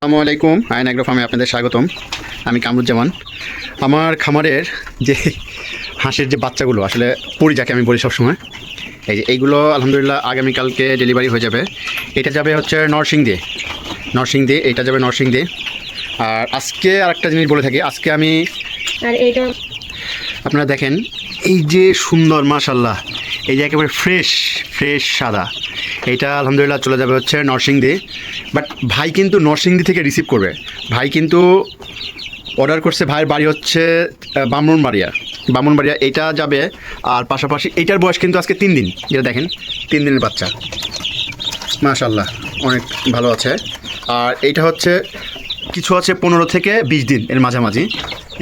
আসসালামু আলাইকুম আইন অ্যাগ্রো ফার্মে আপনাদের স্বাগতম। আমি কামরুজ্জামান। আমার খামারের যে হাঁসের যে বাচ্চাগুলো আসলে পরি যাকে আমি বলি সবসময় এই যে এইগুলো আলহামদুলিল্লাহ আগামীকালকে ডেলিভারি হয়ে যাবে। এটা যাবে হচ্ছে নরসিংদী নরসিংদী এটা যাবে নরসিংদী আর আজকে আরেকটা জিনিস বলে থাকি আজকে আমি আর এইটা আপনারা দেখেন এই যে সুন্দর মাশাল্লাহ এই যে একেবারে ফ্রেশ ফ্রেশ সাদা। এটা আলহামদুলিল্লাহ চলে যাবে হচ্ছে নরসিংদী। বাট ভাই কিন্তু নরসিংদী থেকে রিসিভ করবে। ভাই কিন্তু অর্ডার করছে ভাইয়ের বাড়ি হচ্ছে বামুনবাড়িয়া। বামুনবাড়িয়া এইটা যাবে, আর পাশাপাশি এইটার বয়স কিন্তু আজকে তিন দিন। যেটা দেখেন, তিন দিনের বাচ্চা। মাশাল্লাহ অনেক ভালো আছে। আর এইটা হচ্ছে, কিছু আছে পনেরো থেকে বিশ দিন এর মাঝামাঝি।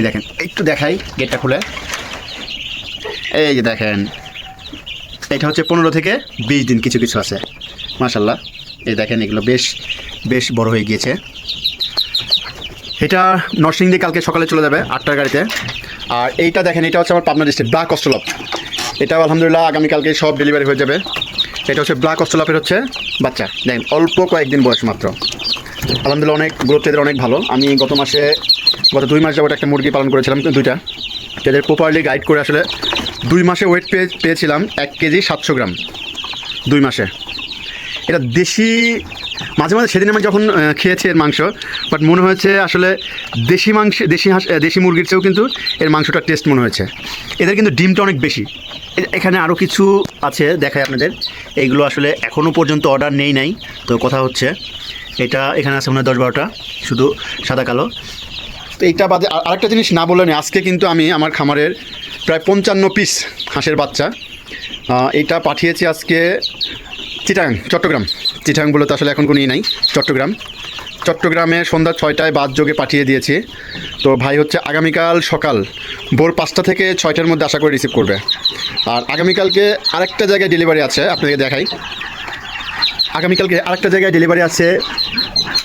দেখেন, একটু দেখাই গেটটা খুলে। এই যে দেখেন এটা হচ্ছে পনেরো থেকে বিশ দিন কিছু কিছু আছে। মাশাল্লাহ এই দেখেন, এগুলো বেশ বেশ বড় হয়ে গিয়েছে। এটা নরসিংদী কালকে সকালে চলে যাবে আটটার গাড়িতে। আর এইটা দেখেন, এটা হচ্ছে আমার পাবনা ডিস্ট্রিক্ট ব্ল্যাক অস্ট্রলপ এটাও আলহামদুলিল্লাহ আগামীকালকে সব ডেলিভারি হয়ে যাবে। এটা হচ্ছে ব্ল্যাক অস্ট্রলপের হচ্ছে বাচ্চা। দেখেন, অল্প কয়েকদিন বয়স মাত্র। আলহামদুলিল্লাহ অনেক গ্রোথ এদের অনেক ভালো। আমি গত মাসে, গত দুই মাস যাবত একটা মুরগি পালন করেছিলাম, দুইটা। এদের প্রপারলি গাইড করে আসলে দুই মাসে ওয়েট পেয়ে, পেয়েছিলাম এক কেজি সাতশো গ্রাম। দুই মাসে। এটা দেশি, মাঝে মাঝে সেদিন আমি যখন খেয়েছি এর মাংস বাট মনে হয়েছে আসলে দেশি মাংস, দেশি হাঁস দেশি মুরগির চেয়েও কিন্তু এর মাংসটা টেস্ট মনে হয়েছে। এদের কিন্তু ডিমটা অনেক বেশি। এখানে আরও কিছু আছে দেখায় আপনাদের। এইগুলো আসলে এখনও পর্যন্ত অর্ডার নেই নাই। তো কথা হচ্ছে, এটা এখানে আছে মনে হয় দশ বারোটা, শুধু সাদা কালো। তো এইটা বাদে আরেকটা জিনিস না বললেন আজকে কিন্তু আমি আমার খামারের প্রায় পঞ্চান্ন পিস হাঁসের বাচ্চা এটা পাঠিয়েছি আজকে চিটাং, চট্টগ্রাম। চিটাং বলে তো আসলে এখন কোনো ই নাই, চট্টগ্রাম। চট্টগ্রামে সন্ধ্যা ছয়টায় বাদ যোগে পাঠিয়ে দিয়েছি। তো ভাই হচ্ছে আগামীকাল সকাল ভোর পাঁচটা থেকে ছয়টার মধ্যে আশা করে রিসিভ করবে। আর আগামীকালকে আরেকটা জায়গায় ডেলিভারি আছে, আপনাকে দেখাই। আগামীকালকে আরেকটা জায়গায় ডেলিভারি আছে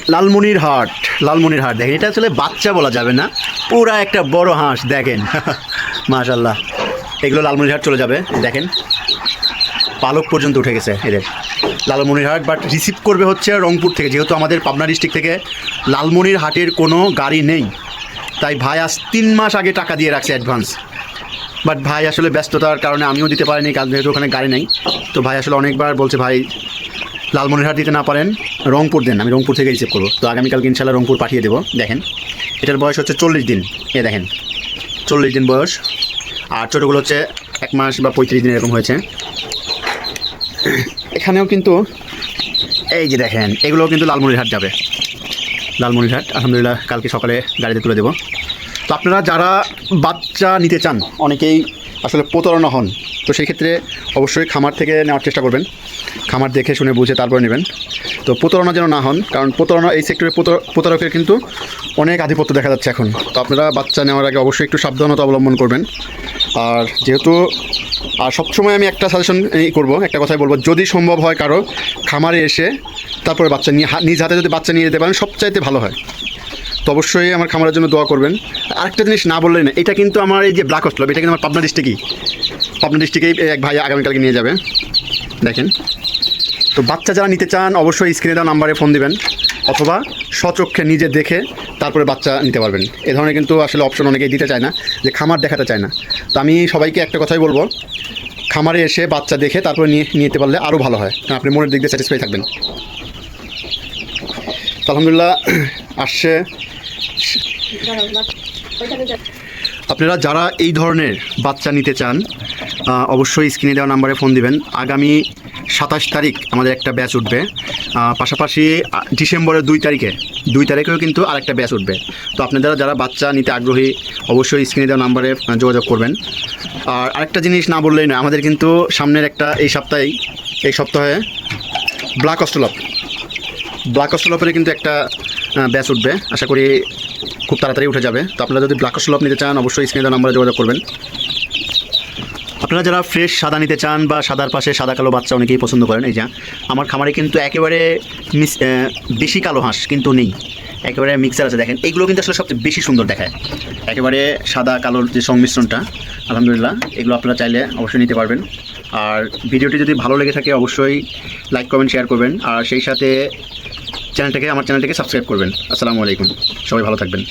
লালমনির হাট লালমনির হাট। দেখেন, এটা আসলে বাচ্চা বলা যাবে না, পুরা একটা বড় হাঁস, দেখেন। মাশাল্লাহ এগুলো লালমনির হাট চলে যাবে, দেখেন। পালক পর্যন্ত উঠে গেছে এদের। লালমনিরহাট বাট রিসিভ করবে হচ্ছে রংপুর থেকে, যেহেতু আমাদের পাবনা ডিস্ট্রিক্ট থেকে লালমনির হাটের কোনো গাড়ি নেই। তাই ভাই আজ তিন মাস আগে টাকা দিয়ে রাখছে অ্যাডভান্স বাট ভাই আসলে ব্যস্ততার কারণে আমিও দিতে পারিনি, কারণ যেহেতু ওখানে গাড়ি নেই। তো ভাই আসলে অনেকবার বলছে, ভাই, লালমনিরহাট দিতে না পারেন, রংপুর দেন, আমি রংপুর থেকে রিসিভ করব। তো আগামীকালকে ইনশাল্লাহ রংপুর পাঠিয়ে দেবো। দেখেন, এটার বয়স হচ্ছে চল্লিশ দিন। এ দেখেন, চল্লিশ দিন বয়স। আর ছোটোগুলো হচ্ছে এক মাস বা পঁয়ত্রিশ দিন এরকম হয়েছে। এখানেও কিন্তু এই যে দেখেন, এগুলোও কিন্তু লালমনিরহাট যাবে। লালমনিরহাট, আলহামদুলিল্লাহ, কালকে সকালে গাড়িতে তুলে দেবো। তো আপনারা যারা বাচ্চা নিতে চান, অনেকেই আসলে প্রতারণা হন। তো সেই ক্ষেত্রে অবশ্যই খামার থেকে নেওয়ার চেষ্টা করবেন। খামার দেখে শুনে বুঝে তারপরে নেবেন। তো প্রতারণা যেন না হন, কারণ প্রতারণা এই সেক্টরে প্রতার- প্রতারকের কিন্তু অনেক আধিপত্য দেখা যাচ্ছে এখন। তো আপনারা বাচ্চা নেওয়ার আগে অবশ্যই একটু সাবধানতা অবলম্বন করবেন। আর যেহেতু, আর সবসময় আমি একটা সাজেশন করব, একটা কথাই বলব, যদি সম্ভব হয় কারও খামারে এসে তারপরে বাচ্চা নিয়ে নিজ হাতে যদি বাচ্চা নিয়ে যেতে পারেন, সবচাইতে ভালো হয়। তো অবশ্যই আমার খামারের জন্য দোয়া করবেন। আরেকটা জিনিস না বললেই না, এটা কিন্তু আমার এই যে ব্ল্যাক হস্টলব এটা কিন্তু আমার পাবনা ডিস্ট্রিক্টই পাবনা ডিস্ট্রিক্টেই এক ভাই আগামীকালকে নিয়ে যাবে। দেখেন। তো বাচ্চা যারা নিতে চান, অবশ্যই স্ক্রিনে দেওয়া নাম্বারে ফোন দিবেন, অথবা স্বচক্ষে নিজে দেখে তারপরে বাচ্চা নিতে পারবেন। এ ধরনের কিন্তু আসলে অপশন অনেকেই দিতে চায় না, যে খামার দেখাতে চায় না। তো আমি সবাইকে একটা কথাই বলব, খামারে এসে বাচ্চা দেখে তারপরে নিয়ে নিতে পারলে আরও ভালো হয়। কারণ আপনি মনের দিক দিয়ে স্যাটিসফাই থাকবেন। আলহামদুলিল্লাহ, আসছে। আপনারা যারা এই ধরনের বাচ্চা নিতে চান অবশ্যই স্ক্রিনে দেওয়া নাম্বারে ফোন দিবেন। আগামী সাতাশ তারিখ আমাদের একটা ব্যাচ উঠবে। পাশাপাশি ডিসেম্বরের দুই তারিখে, দুই তারিখেও কিন্তু আরেকটা ব্যাচ উঠবে। তো আপনারা যারা বাচ্চা নিতে আগ্রহী, অবশ্যই স্ক্রিনে দেওয়া নাম্বারে যোগাযোগ করবেন। আর আরেকটা জিনিস না বললেই নয়, আমাদের কিন্তু সামনের একটা এই সপ্তাহেই, এই সপ্তাহে ব্ল্যাক অস্ট্রলপ। ব্ল্যাক অস্ট্রলপের কিন্তু একটা ব্যাচ উঠবে। আশা করি খুব তাড়াতাড়ি উঠে যাবে। তো আপনারা যদি ব্ল্যাক অস্ট্রলপ নিতে চান, অবশ্যই স্ক্রিনে নাম্বারে যোগাযোগ করবেন। আপনারা যারা ফ্রেশ সাদা নিতে চান বা সাদার পাশে সাদা কালো বাচ্চা অনেকেই পছন্দ করেন, এই যা, আমার খামারে কিন্তু একেবারে মিস বেশি কালো হাঁস কিন্তু নেই। একেবারে মিক্সার আছে, দেখেন। এইগুলো কিন্তু আসলে সবচেয়ে বেশি সুন্দর দেখায়। একেবারে সাদা কালোর যে সংমিশ্রণটা, আলহামদুলিল্লাহ, এগুলো আপনারা চাইলে অবশ্যই নিতে পারবেন। আর ভিডিওটি যদি ভালো লেগে থাকে, অবশ্যই লাইক কমেন্ট শেয়ার করবেন। আর সেই সাথে চ্যানেলটাকে আমার চ্যানেলটাকে সাবস্ক্রাইব করবেন। আসসালামু আলাইকুম। সবাই ভালো থাকবেন।